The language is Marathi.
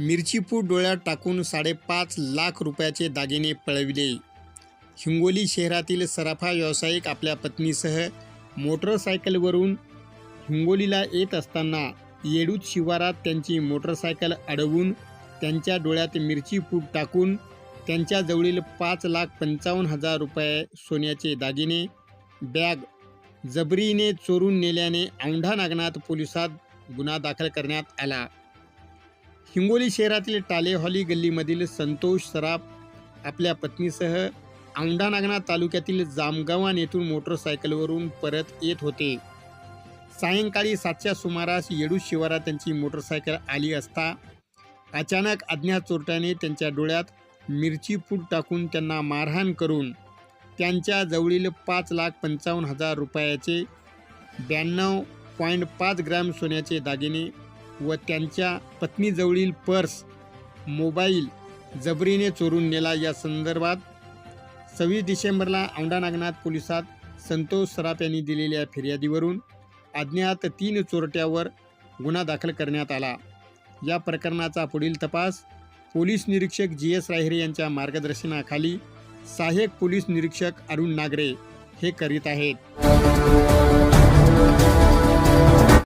मिरचीपूड डोळ्यात टाकून साडेपाच लाख रुपयाचे दागिने पळविले. हिंगोली शहरातील सराफा व्यावसायिक आपल्या पत्नीसह मोटरसायकलवरून हिंगोलीला येत असताना येडूत शिवारात त्यांची मोटरसायकल अडवून त्यांच्या डोळ्यात मिरची पूड टाकून त्यांच्याजवळील पाच लाख पंचावन्न हजार रुपये सोन्याचे दागिने बॅग जबरीने चोरून नेल्याने औंढा नागनाथ पोलिसात गुन्हा दाखल करण्यात आला. हिंगोली शहरातील टालेहॉली गल्लीमधील संतोष सराफ आपल्या पत्नीसह औंढा तालुक्यातील जामगावान येथून मोटरसायकलवरून परत येत होते. सायंकाळी सातच्या सुमारास येडू शिवारात त्यांची मोटरसायकल आली असता अचानक अज्ञात चोरट्याने त्यांच्या डोळ्यात मिरची फूट टाकून त्यांना मारहाण करून त्यांच्या जवळील पाच लाख पंचावन्न हजार रुपयाचे ब्याण्णव पॉईंट पाच ग्रॅम सोन्याचे दागिने व त्यांच्या पत्नीजवळील पर्स मोबाईल जबरीने चोरून नेला. या संदर्भात सव्वीस डिसेंबरला औंढा नागनाथ पोलिसात संतोष सराफ यांनी दिलेल्या फिर्यादीवरून अज्ञात तीन चोरट्यावर गुन्हा दाखल करण्यात आला. या प्रकरणाचा पुढील तपास पोलीस निरीक्षक जी एस राहिरे यांच्या मार्गदर्शनाखाली सहाय्यक पोलीस निरीक्षक अरुण नागरे हे करीत आहेत.